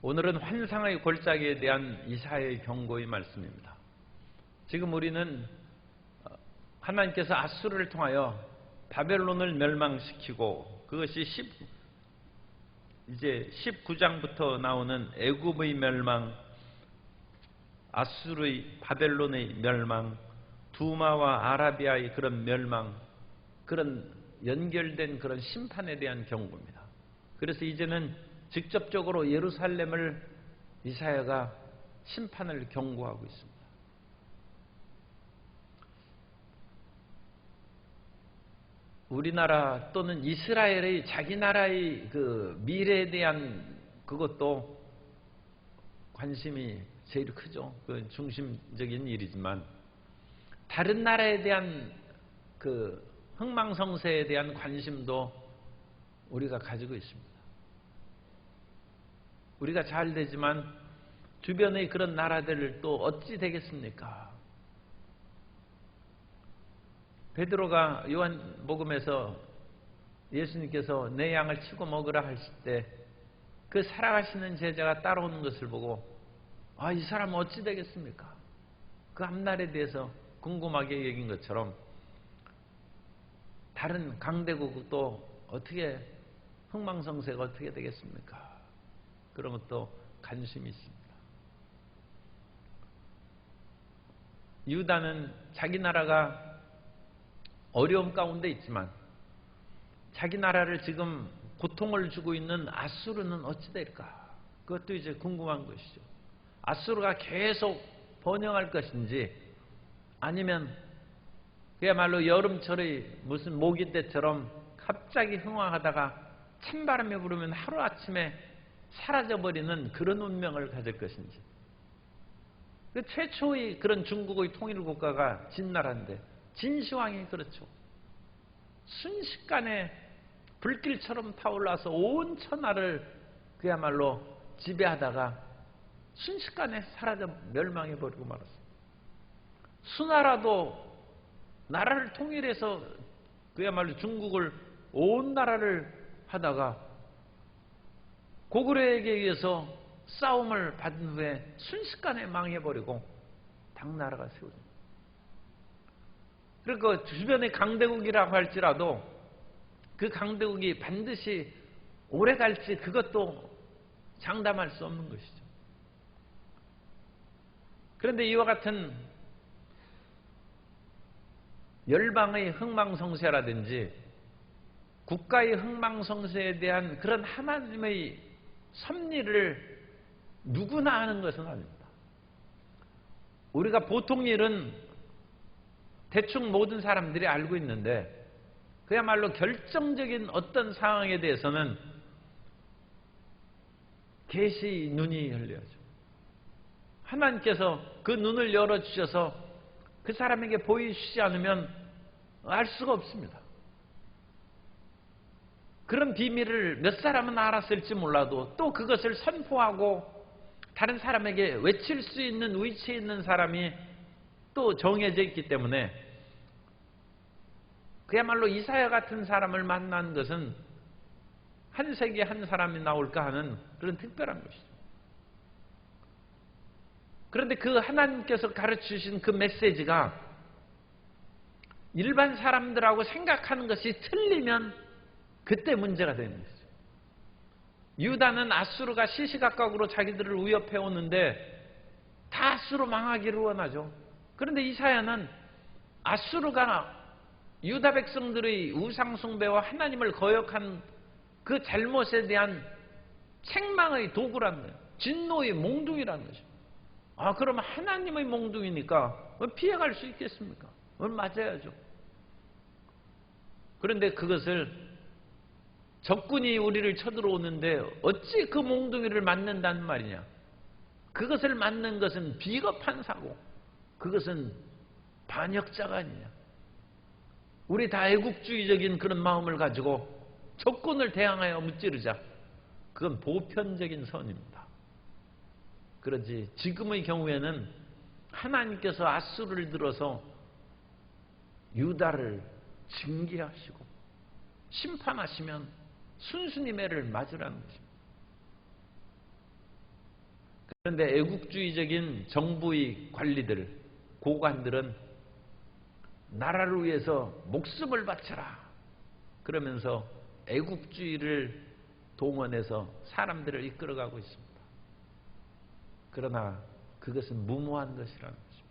오늘은 환상의 골짜기에 대한 이사의 경고의 말씀입니다. 지금 우리는 어, 하나님께서 아수르를 통하여 바벨론을 멸망시키고 그것이 10, 이제 19장부터 나오는 애굽의 멸망, 아수르의 바벨론의 멸망, 두마와 아라비아의 그런 멸망, 그런 연결된 그런 심판에 대한 경고입니다. 그래서 이제는 직접적으로 예루살렘을 이사야가 심판을 경고하고 있습니다. 우리나라 또는 이스라엘의 자기 나라의 그 미래에 대한 그것도 관심이 제일 크죠. 그 중심적인 일이지만 다른 나라에 대한 그 흥망성쇠에 대한 관심도 우리가 가지고 있습니다. 우리가 잘 되지만 주변의 그런 나라들 또 어찌 되겠습니까? 베드로가 요한복음에서 예수님께서 내 양을 치고 먹으라 하실 때 그 살아가시는 제자가 따라오는 것을 보고 아, 이 사람은 어찌 되겠습니까? 그 앞날에 대해서 궁금하게 여긴 것처럼 다른 강대국도 어떻게 흥망성쇠가 어떻게 되겠습니까? 그런 것도 관심이 있습니다. 유다는 자기 나라가 어려움 가운데 있지만 자기 나라를 지금 고통을 주고 있는 아수르는 어찌 될까? 그것도 이제 궁금한 것이죠. 아수르가 계속 번영할 것인지 아니면 그야말로 여름철의 무슨 모기 때처럼 갑자기 흥황하다가 찬바람이 부르면 하루아침에 사라져버리는 그런 운명을 가질 것인지. 그 최초의 그런 중국의 통일 국가가 진나라인데 진시황이 그렇죠. 순식간에 불길처럼 타올라서 온 천하를 그야말로 지배하다가 순식간에 사라져 멸망해버리고 말았습니다. 수나라도 나라를 통일해서 그야말로 중국을 온 나라를 하다가 고구려에게 의해서 싸움을 받은 후에 순식간에 망해버리고 당나라가 세워집니다. 그리고 주변의 강대국이라고 할지라도 그 강대국이 반드시 오래 갈지 그것도 장담할 수 없는 것이죠. 그런데 이와 같은 열방의 흥망성쇠라든지 국가의 흥망성쇠에 대한 그런 하나님의 섭리를 누구나 아는 것은 아닙니다. 우리가 보통 일은 대충 모든 사람들이 알고 있는데 그야말로 결정적인 어떤 상황에 대해서는 계시 눈이 열려야죠. 하나님께서 그 눈을 열어주셔서 그 사람에게 보이시지 않으면 알 수가 없습니다. 그런 비밀을 몇 사람은 알았을지 몰라도 또 그것을 선포하고 다른 사람에게 외칠 수 있는 위치에 있는 사람이 또 정해져 있기 때문에 그야말로 이사야 같은 사람을 만난 것은 한 세기에 한 사람이 나올까 하는 그런 특별한 것이죠. 그런데 그 하나님께서 가르치신 그 메시지가 일반 사람들하고 생각하는 것이 틀리면 그때 문제가 되는 거죠. 유다는 아수르가 시시각각으로 자기들을 위협해 오는데 다 아수르 망하기를 원하죠. 그런데 이사야는 아수르가 유다 백성들의 우상숭배와 하나님을 거역한 그 잘못에 대한 책망의 도구라는 거예요. 진노의 몽둥이라는 거죠. 아, 그러면 하나님의 몽둥이니까 피해갈 수 있겠습니까? 맞아야죠. 그런데 그것을 적군이 우리를 쳐들어오는데 어찌 그 몽둥이를 맞는다는 말이냐? 그것을 맞는 것은 비겁한 사고, 그것은 반역자가 아니냐? 우리 다 애국주의적인 그런 마음을 가지고 적군을 대항하여 무찌르자. 그건 보편적인 선입니다. 그러지 지금의 경우에는 하나님께서 아수를 들어서 유다를 징계하시고 심판하시면 순순히 매를 맞으라는 것입니다. 그런데 애국주의적인 정부의 관리들, 고관들은 나라를 위해서 목숨을 바쳐라. 그러면서 애국주의를 동원해서 사람들을 이끌어가고 있습니다. 그러나 그것은 무모한 것이라는 것입니다.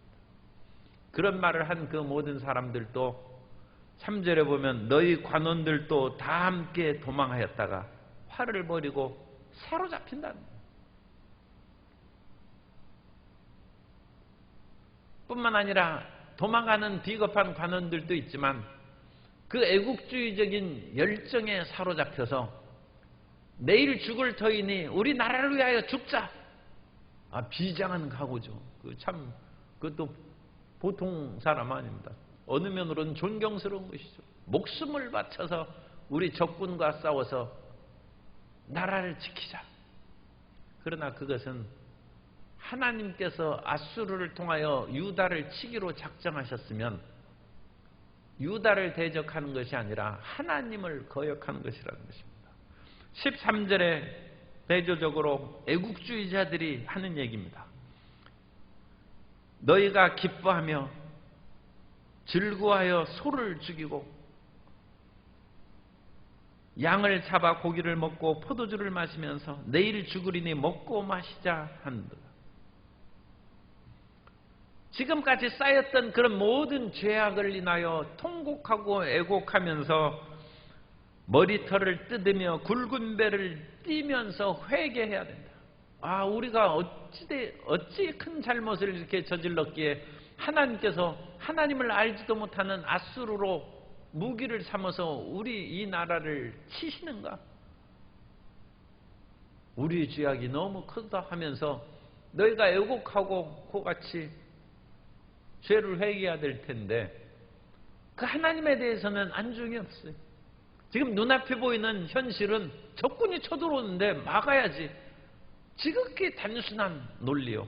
그런 말을 한 그 모든 사람들도 3절에 보면 너희 관원들도 다 함께 도망하였다가 활을 버리고 사로잡힌다는. 뿐만 아니라 도망가는 비겁한 관원들도 있지만 그 애국주의적인 열정에 사로잡혀서 내일 죽을 터이니 우리 나라를 위하여 죽자. 아, 비장한 각오죠. 그 참, 그것도 보통 사람 아닙니다. 어느 면으로는 존경스러운 것이죠. 목숨을 바쳐서 우리 적군과 싸워서 나라를 지키자. 그러나 그것은 하나님께서 아수르를 통하여 유다를 치기로 작정하셨으면 유다를 대적하는 것이 아니라 하나님을 거역하는 것이라는 것입니다. 13절에 대조적으로 애국주의자들이 하는 얘기입니다. 너희가 기뻐하며 즐거워하여 소를 죽이고 양을 잡아 고기를 먹고 포도주를 마시면서 내일 죽으리니 먹고 마시자 한다. 지금까지 쌓였던 그런 모든 죄악을 인하여 통곡하고 애곡하면서 머리털을 뜯으며 굵은 배를 띄면서 회개해야 된다. 아, 우리가 어찌, 어찌 큰 잘못을 이렇게 저질렀기에 하나님께서 하나님을 알지도 못하는 아수르로 무기를 삼아서 우리 이 나라를 치시는가? 우리 죄악이 너무 크다 하면서 너희가 애곡하고 그같이 죄를 회개해야 될 텐데 그 하나님에 대해서는 안중이 없어요. 지금 눈앞에 보이는 현실은 적군이 쳐들어오는데 막아야지. 지극히 단순한 논리요.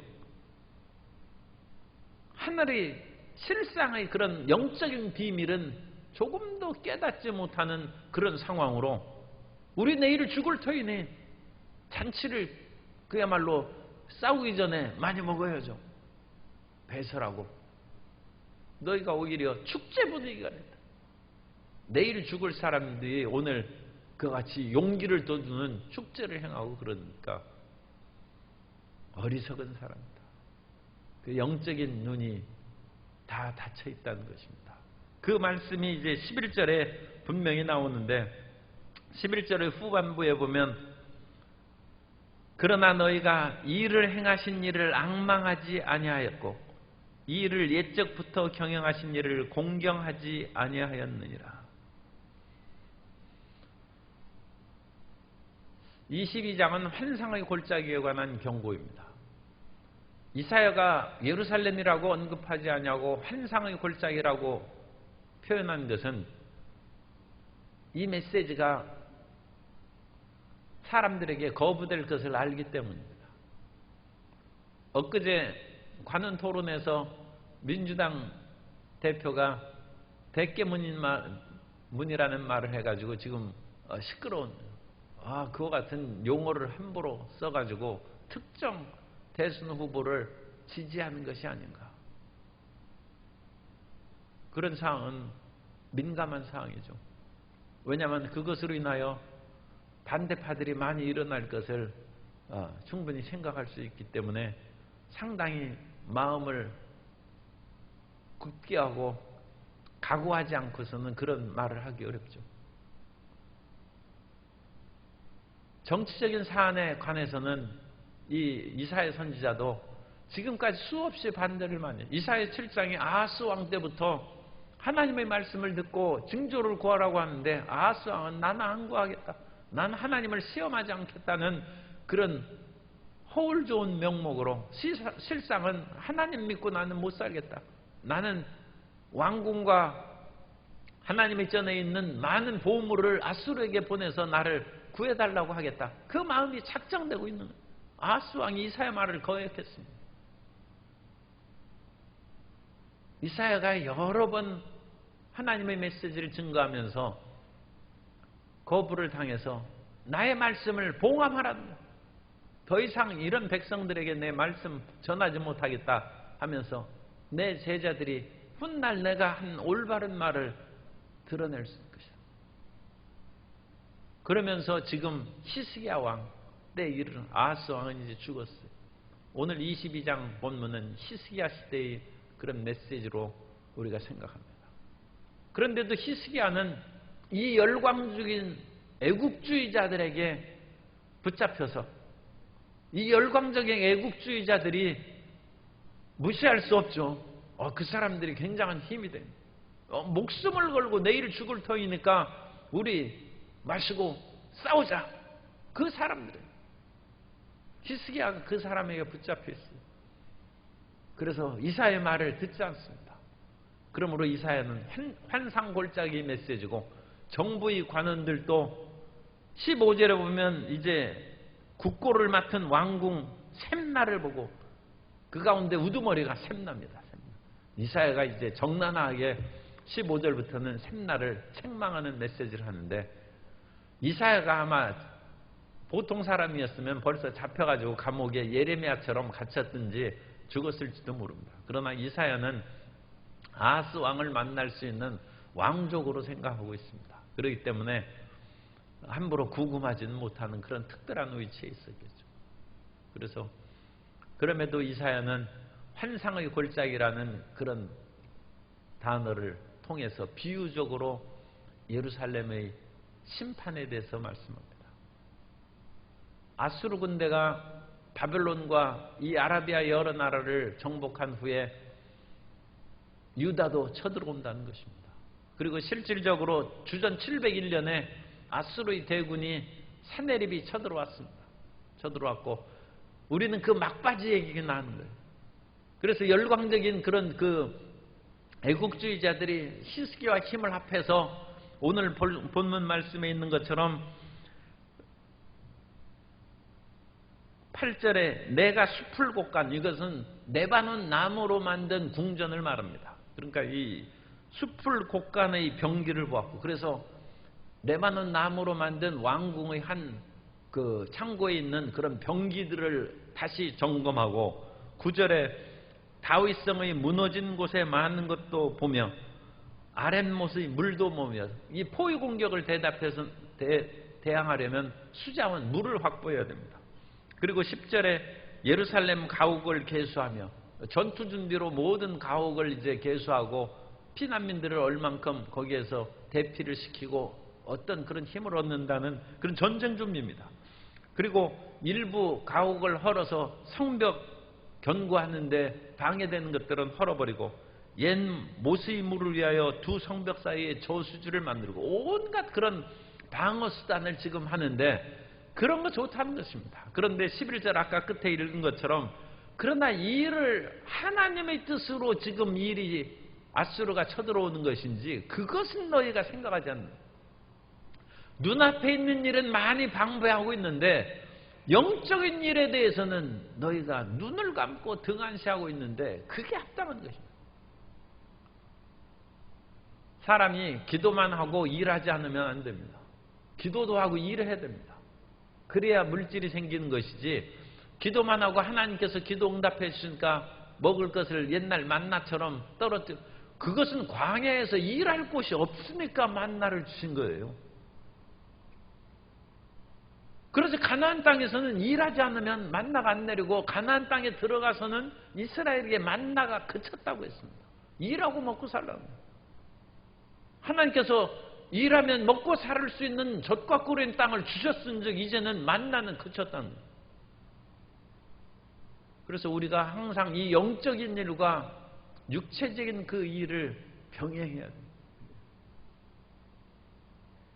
하늘의 실상의 그런 영적인 비밀은 조금도 깨닫지 못하는 그런 상황으로 우리 내일 죽을 터이니 잔치를 그야말로 싸우기 전에 많이 먹어야죠. 배설하고 너희가 오히려 축제 분위기가 됐다. 내일 죽을 사람들이 오늘 그같이 용기를 돋우는 축제를 행하고 그러니까 어리석은 사람이다. 그 영적인 눈이 다 닫혀 있다는 것입니다. 그 말씀이 이제 11절에 분명히 나오는데 11절의 후반부에 보면 그러나 너희가 이를 행하신 일을 악망하지 아니하였고 이 일을 옛적부터 경영하신 일을 공경하지 아니하였느니라. 22장은 환상의 골짜기에 관한 경고입니다. 이사야가 예루살렘이라고 언급하지 않냐고 환상의 골짜기라고 표현한 것은 이 메시지가 사람들에게 거부될 것을 알기 때문입니다. 엊그제 관원 토론에서 민주당 대표가 대깨문이라는 말을 해가지고 지금 어, 시끄러운 아, 그와 같은 용어를 함부로 써가지고 특정 대선 후보를 지지하는 것이 아닌가. 그런 상황은 민감한 상황이죠. 왜냐하면 그것으로 인하여 반대파들이 많이 일어날 것을 어, 충분히 생각할 수 있기 때문에 상당히 마음을 굳게 하고 각오하지 않고서는 그런 말을 하기 어렵죠. 정치적인 사안에 관해서는 이 이사의 선지자도 지금까지 수없이 반대를 많이 이사의 7장이 아하스 왕 때부터 하나님의 말씀을 듣고 증조를 구하라고 하는데 아하스 왕은 나는 안 구하겠다. 난 하나님을 시험하지 않겠다는 그런 허울 좋은 명목으로 실상은 하나님 믿고 나는 못 살겠다. 나는 왕궁과 하나님의 전에 있는 많은 보물을 아수르에게 보내서 나를 구해달라고 하겠다. 그 마음이 착정되고 있는 거예요. 아스 왕이 이사야 말을 거역했습니다. 이사야가 여러 번 하나님의 메시지를 증거하면서 거부를 당해서 나의 말씀을 봉함하라. 더 이상 이런 백성들에게 내 말씀 전하지 못하겠다 하면서 내 제자들이 훗날 내가 한 올바른 말을 드러낼 수 있을 것이다. 그러면서 지금 히스기야 왕 때 이르는 아하스 왕은 이제 죽었어요. 오늘 22장 본문은 히스기야 시대의 그런 메시지로 우리가 생각합니다. 그런데도 히스기야는 이 열광적인 애국주의자들에게 붙잡혀서 이 열광적인 애국주의자들이 무시할 수 없죠. 어, 그 사람들이 굉장한 힘이 돼. 어, 목숨을 걸고 내일 죽을 터이니까 우리 마시고 싸우자. 그 사람들은 히스기야가 그 사람에게 붙잡혀 있어요. 그래서 이사의 말을 듣지 않습니다. 그러므로 이사야는 환상골짜기 메시지고 정부의 관원들도 15절에 보면 이제 국고를 맡은 왕궁 샘나를 보고 그 가운데 우두머리가 샘납니다. 이사야가 이제 정난하게 15절부터는 샘나를 책망하는 메시지를 하는데 이사야가 아마 보통 사람이었으면 벌써 잡혀가지고 감옥에 예레미야처럼 갇혔든지 죽었을지도 모릅니다. 그러나 이사야는 아하스 왕을 만날 수 있는 왕족으로 생각하고 있습니다. 그렇기 때문에 함부로 구금하지는 못하는 그런 특별한 위치에 있었겠죠. 그래서 그럼에도 이사야는 환상의 골짜기라는 그런 단어를 통해서 비유적으로 예루살렘의 심판에 대해서 말씀합니다. 아수르 군대가 바벨론과 이 아라비아 여러 나라를 정복한 후에 유다도 쳐들어온다는 것입니다. 그리고 실질적으로 주전 701년에 아수르의 대군이 사네립이 쳐들어왔습니다. 쳐들어왔고 우리는 그 막바지 얘기가 나는 거예요. 그래서 열광적인 그런 그 애국주의자들이 히스기와 힘을 합해서 오늘 본문 말씀에 있는 것처럼 8절에 내가 숲을 곡간 이것은 네바논 나무로 만든 궁전을 말합니다. 그러니까 이 숲을 곡간의 병기를 보았고 그래서 레바논 나무로 만든 왕궁의 한 그 창고에 있는 그런 병기들을 다시 점검하고 구절에 다윗성의 무너진 곳에 많은 것도 보며 아랫못의 물도 보며 이 포위 공격을 대답해서 대, 대항하려면 수자원 물을 확보해야 됩니다. 그리고 10절에 예루살렘 가옥을 개수하며 전투 준비로 모든 가옥을 이제 개수하고 피난민들을 얼만큼 거기에서 대피를 시키고 어떤 그런 힘을 얻는다는 그런 전쟁 준비입니다. 그리고 일부 가옥을 헐어서 성벽 견고하는데 방해되는 것들은 헐어버리고 옛 모세의 물을 위하여 두 성벽 사이에 저수지를 만들고 온갖 그런 방어 수단을 지금 하는데 그런 거 좋다는 것입니다. 그런데 11절 아까 끝에 읽은 것처럼 그러나 이 일을 하나님의 뜻으로 지금 이 일이 아수르가 쳐들어오는 것인지 그것은 너희가 생각하지 않는 눈앞에 있는 일은 많이 방배하고 있는데 영적인 일에 대해서는 너희가 눈을 감고 등한시하고 있는데 그게 합당한 것입니다. 사람이 기도만 하고 일하지 않으면 안 됩니다. 기도도 하고 일을 해야 됩니다. 그래야 물질이 생기는 것이지 기도만 하고 하나님께서 기도 응답해 주시니까 먹을 것을 옛날 만나처럼 떨어뜨려 그것은 광야에서 일할 곳이 없으니까 만나를 주신 거예요. 그래서 가나안 땅에서는 일하지 않으면 만나가 안 내리고 가나안 땅에 들어가서는 이스라엘에게 만나가 그쳤다고 했습니다. 일하고 먹고 살라고. 하나님께서 일하면 먹고 살 수 있는 젖과 꿀인 땅을 주셨은즉 이제는 만나는 그쳤다는. 그래서 우리가 항상 이 영적인 일과 육체적인 그 일을 병행해야 돼요.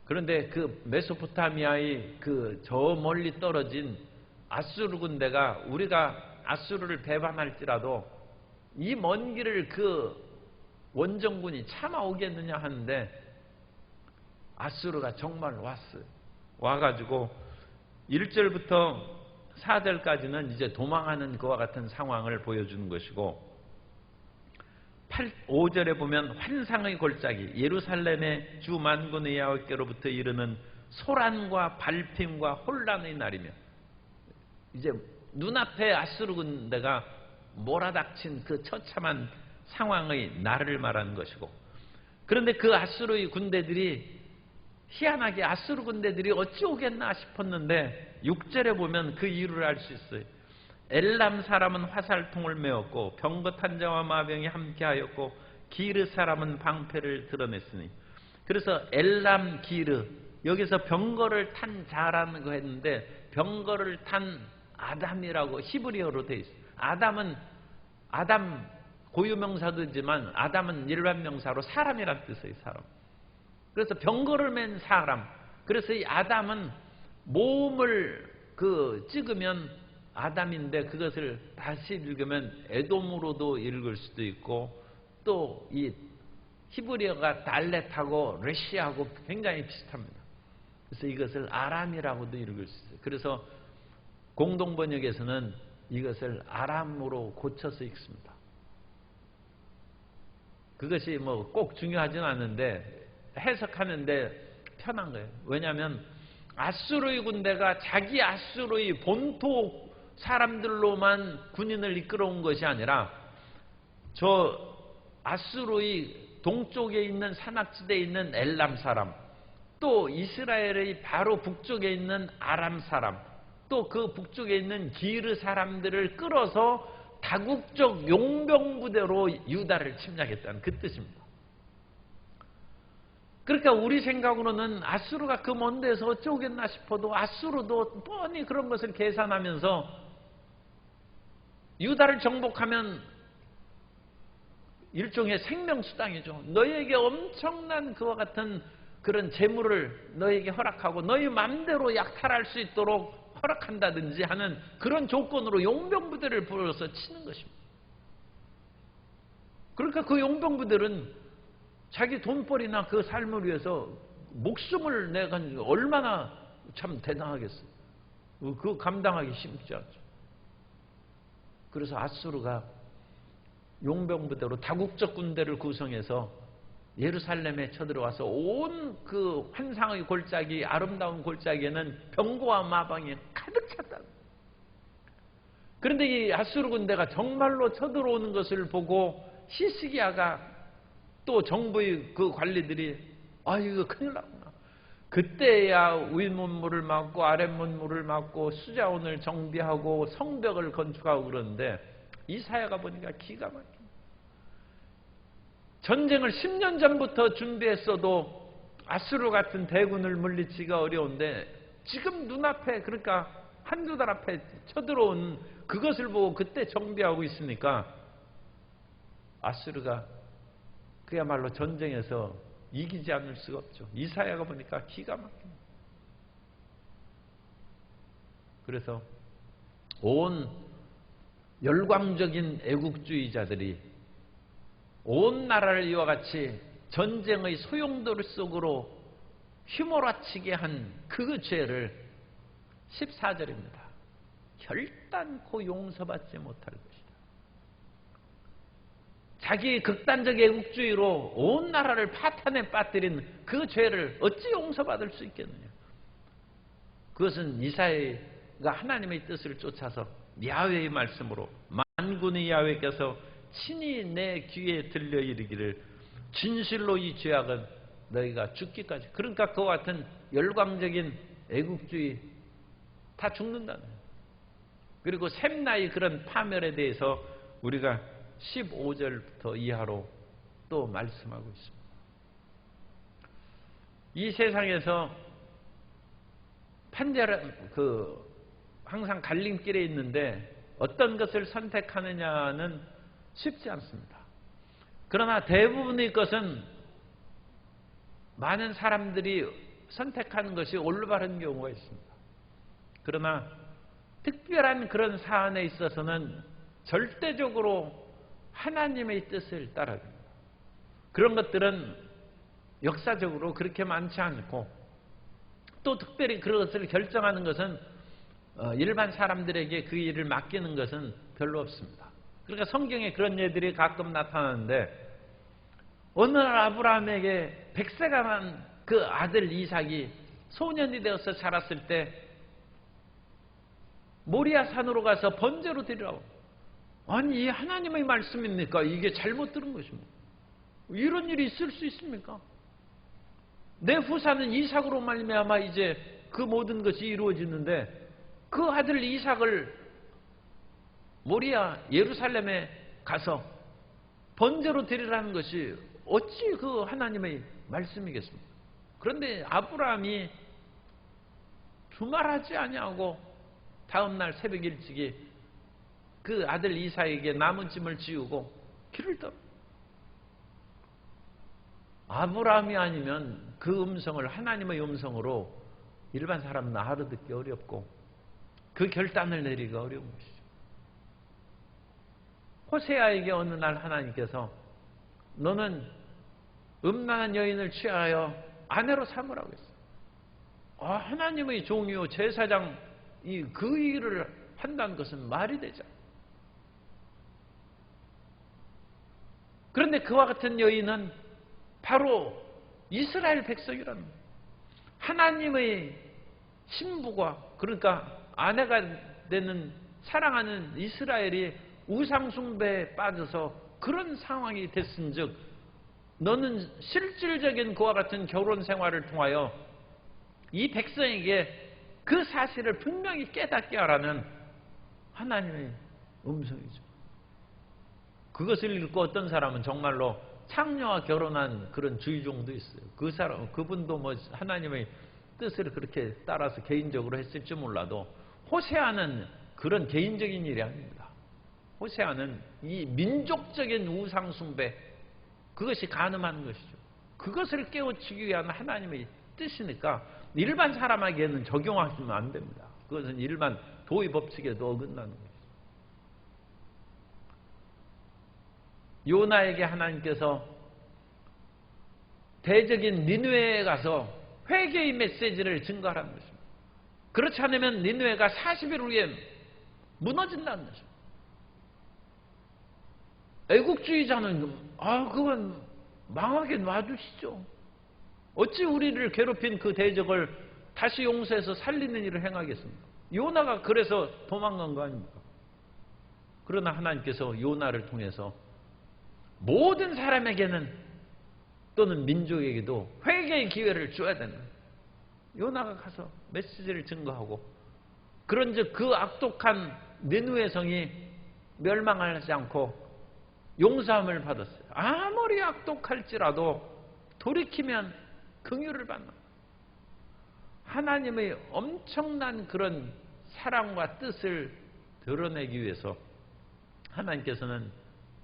그런데 그 메소포타미아의 그 저 멀리 떨어진 아수르 군대가 우리가 아수르를 배반할지라도 이 먼 길을 그 원정군이 참아오겠느냐 하는데 아수르가 정말 왔어요. 와가지고 1절부터 4절까지는 이제 도망하는 그와 같은 상황을 보여주는 것이고 8, 5절에 보면 환상의 골짜기 예루살렘의 주 만군의 야외께로부터 이르는 소란과 발핌과 혼란의 날이며 이제 눈앞에 아수르 군대가 몰아닥친 그 처참한 상황의 날을 말하는 것이고 그런데 그 아수르의 군대들이 희한하게 아수르 군대들이 어찌 오겠나 싶었는데 6절에 보면 그 이유를 알 수 있어요. 엘람 사람은 화살통을 메었고 병거 탄자와 마병이 함께하였고 기르 사람은 방패를 드러냈으니 그래서 엘람 기르 여기서 병거를 탄 자라는 거 했는데 병거를 탄 아담이라고 히브리어로 돼 있어요. 아담은 아담 고유명사도지만 아담은 일반 명사로 사람이란 뜻이에요. 사람. 그래서 병거를 맨 사람. 그래서 이 아담은 몸을 그 찍으면 아담인데 그것을 다시 읽으면 에돔으로도 읽을 수도 있고 또 이 히브리어가 달렛하고 레시하고 굉장히 비슷합니다. 그래서 이것을 아람이라고도 읽을 수 있어요. 그래서 공동 번역에서는 이것을 아람으로 고쳐서 읽습니다. 그것이 뭐 꼭 중요하지는 않은데 해석하는데 편한 거예요. 왜냐하면 아수르의 군대가 자기 아수르의 본토 사람들로만 군인을 이끌어온 것이 아니라 저 아수르의 동쪽에 있는 산악지대에 있는 엘람 사람 또 이스라엘의 바로 북쪽에 있는 아람 사람 또 그 북쪽에 있는 기르 사람들을 끌어서 다국적 용병 부대로 유다를 침략했다는 그 뜻입니다. 그러니까 우리 생각으로는 아수르가 그 먼 데서 어쩌겠나 싶어도 아수르도 뻔히 그런 것을 계산하면서 유다를 정복하면 일종의 생명수당이죠. 너희에게 엄청난 그와 같은 그런 재물을 너희에게 허락하고 너희 맘대로 약탈할 수 있도록 허락한다든지 하는 그런 조건으로 용병부대를 불러서 치는 것입니다. 그러니까 그 용병부들은 자기 돈벌이나 그 삶을 위해서 목숨을 내가 얼마나 참 대단하겠어요. 그 감당하기 쉽지 않죠. 그래서 아수르가 용병부대로 다국적 군대를 구성해서 예루살렘에 쳐들어와서 온 그 환상의 골짜기 아름다운 골짜기에는 병고와 마방이 가득 찼다. 그런데 이 아수르 군대가 정말로 쳐들어오는 것을 보고 히스기야가 또 정부의 그 관리들이 아 이거 큰일 났구나. 그때야 윗문물을 막고 아랫문물을 막고 수자원을 정비하고 성벽을 건축하고 그러는데 이사야가 보니까 기가 막혀. 전쟁을 10년 전부터 준비했어도 아수르 같은 대군을 물리치기가 어려운데 지금 눈앞에 그러니까 한두 달 앞에 쳐들어온 그것을 보고 그때 정비하고 있으니까 아수르가 그야말로 전쟁에서 이기지 않을 수가 없죠. 이사야가 보니까 기가 막힙니다. 그래서 온 열광적인 애국주의자들이 온 나라를 이와 같이 전쟁의 소용돌이 속으로 휘몰아치게 한 그 죄를 14절입니다. 결단코 용서받지 못할 것이다. 자기 극단적 애국주의로 온 나라를 파탄에 빠뜨린 그 죄를 어찌 용서받을 수 있겠느냐. 그것은 이사야가 하나님의 뜻을 쫓아서 야훼의 말씀으로 만군의 야훼께서 친히 내 귀에 들려 이르기를 진실로 이 죄악은 너희가 죽기까지 그러니까 그와 같은 열광적인 애국주의 다 죽는다는 그리고 샘나의 그런 파멸에 대해서 우리가 15절부터 이하로 또 말씀하고 있습니다. 이 세상에서 판결 그 항상 갈림길에 있는데 어떤 것을 선택하느냐는 쉽지 않습니다. 그러나 대부분의 것은 많은 사람들이 선택하는 것이 올바른 경우가 있습니다. 그러나 특별한 그런 사안에 있어서는 절대적으로 하나님의 뜻을 따라야 됩니다. 그런 것들은 역사적으로 그렇게 많지 않고 또 특별히 그것을 결정하는 것은 어, 일반 사람들에게 그 일을 맡기는 것은 별로 없습니다. 그러니까 성경에 그런 예들이 가끔 나타나는데 어느 날 아브라함에게 백세가 난그 아들 이삭이 소년이 되어서 자랐을 때 모리아 산으로 가서 번제로 드리라고. 아니 이 하나님의 말씀입니까? 이게 잘못 들은 것입니다. 이런 일이 있을 수 있습니까? 내 후사는 이삭으로 말미암아 이제 그 모든 것이 이루어지는데 그 아들 이삭을 모리아 예루살렘에 가서 번제로 드리라는 것이 어찌 그 하나님의 말씀이겠습니까? 그런데 아브라함이 두말하지 아니하고 다음 날 새벽 일찍이 그 아들 이사에게 남은 짐을 지우고 길을 떠. 아브라함이 아니면 그 음성을 하나님의 음성으로 일반 사람은 알아 듣기 어렵고 그 결단을 내리기 어려운 것이죠. 호세아에게 어느 날 하나님께서 너는 음란한 여인을 취하여 아내로 삼으라고 했어요. 아, 하나님의 종이요 제사장 이 그 일을 한다는 것은 말이 되죠. 그런데 그와 같은 여인은 바로 이스라엘 백성이라는 하나님의 신부가 그러니까 아내가 되는 사랑하는 이스라엘이 우상숭배에 빠져서 그런 상황이 됐은즉 너는 실질적인 그와 같은 결혼 생활을 통하여 이 백성에게 그 사실을 분명히 깨닫게 하라는 하나님의 음성이죠. 그것을 읽고 어떤 사람은 정말로 창녀와 결혼한 그런 주의종도 있어요. 그 사람, 그분도 뭐 하나님의 뜻을 그렇게 따라서 개인적으로 했을지 몰라도 호세아는 그런 개인적인 일이 아닙니다. 호세아는 이 민족적인 우상숭배 그것이 가늠하는 것이죠. 그것을 깨우치기 위한 하나님의 뜻이니까 일반 사람에게는 적용하시면 안 됩니다. 그것은 일반 도의 법칙에도 어긋나는 거죠. 요 나에게 하나님께서 대적인 니누에에 가서 회개의 메시지를 증거하라는 것입니다. 그렇지 않으면 니누에가 40일 후에 무너진다는 것입니다. 애국주의자는 아 그건 망하게 놔두시죠. 어찌 우리를 괴롭힌 그 대적을 다시 용서해서 살리는 일을 행하겠습니까? 요나가 그래서 도망간 거 아닙니까? 그러나 하나님께서 요나를 통해서 모든 사람에게는 또는 민족에게도 회개의 기회를 줘야 되는. 요나가 가서 메시지를 증거하고 그런즉 그 악독한 니누의 성이 멸망하지 않고 용서함을 받았어요. 아무리 악독할지라도 돌이키면 긍휼을 받는 하나님의 엄청난 그런 사랑과 뜻을 드러내기 위해서 하나님께서는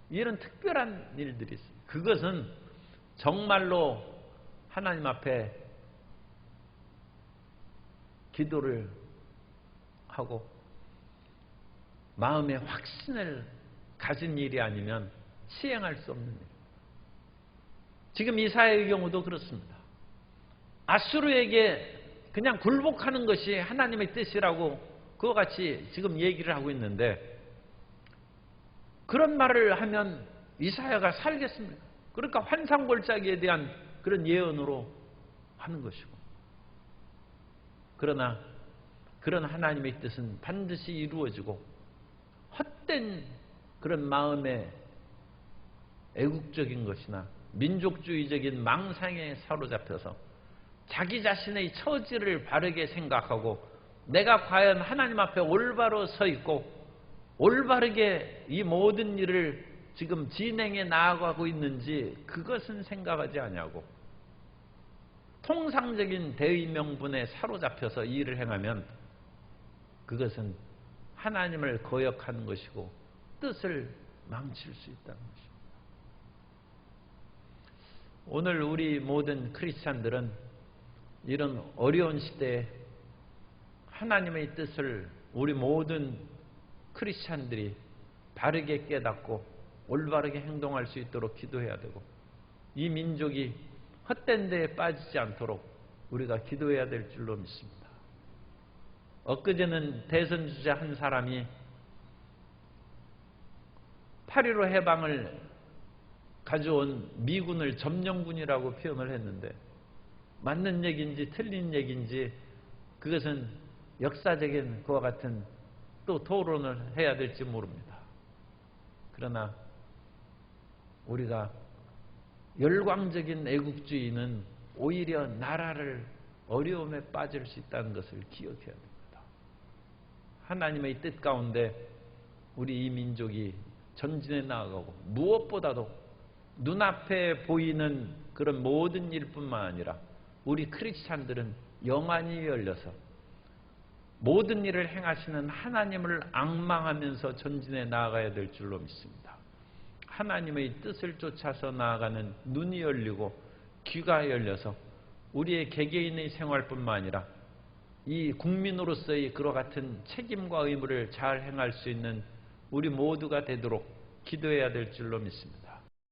이런 특별한 일들이 있어요. 그것은 정말로 하나님 앞에 기도를 하고 마음의 확신을 가진 일이 아니면 시행할 수 없는 일. 지금 이사의 경우도 그렇습니다. 아수르에게 그냥 굴복하는 것이 하나님의 뜻이라고 그와 같이 지금 얘기를 하고 있는데 그런 말을 하면 이사야가 살겠습니까? 그러니까 환상골짜기에 대한 그런 예언으로 하는 것이고 그러나 그런 하나님의 뜻은 반드시 이루어지고 헛된 그런 마음의 애국적인 것이나 민족주의적인 망상에 사로잡혀서 자기 자신의 처지를 바르게 생각하고 내가 과연 하나님 앞에 올바로 서 있고 올바르게 이 모든 일을 지금 진행해 나아가고 있는지 그것은 생각하지 않냐고 통상적인 대의 명분에 사로잡혀서 이 일을 행하면 그것은 하나님을 거역하는 것이고 뜻을 망칠 수 있다는 것입니다. 오늘 우리 모든 크리스찬들은 이런 어려운 시대에 하나님의 뜻을 우리 모든 크리스찬들이 바르게 깨닫고 올바르게 행동할 수 있도록 기도해야 되고 이 민족이 헛된 데에 빠지지 않도록 우리가 기도해야 될 줄로 믿습니다. 엊그제는 대선 주자 한 사람이 8.15 해방을 가져온 미군을 점령군이라고 표현을 했는데 맞는 얘기인지 틀린 얘기인지 그것은 역사적인 그와 같은 또 토론을 해야 될지 모릅니다. 그러나 우리가 열광적인 애국주의는 오히려 나라를 어려움에 빠질 수 있다는 것을 기억해야 됩니다. 하나님의 뜻 가운데 우리 이 민족이 전진해 나아가고 무엇보다도 눈앞에 보이는 그런 모든 일뿐만 아니라 우리 크리스찬들은 영안이 열려서 모든 일을 행하시는 하나님을 악망하면서 전진해 나아가야 될 줄로 믿습니다. 하나님의 뜻을 쫓아서 나아가는 눈이 열리고 귀가 열려서 우리의 개개인의 생활뿐만 아니라 이 국민으로서의 그와 같은 책임과 의무를 잘 행할 수 있는 우리 모두가 되도록 기도해야 될 줄로 믿습니다.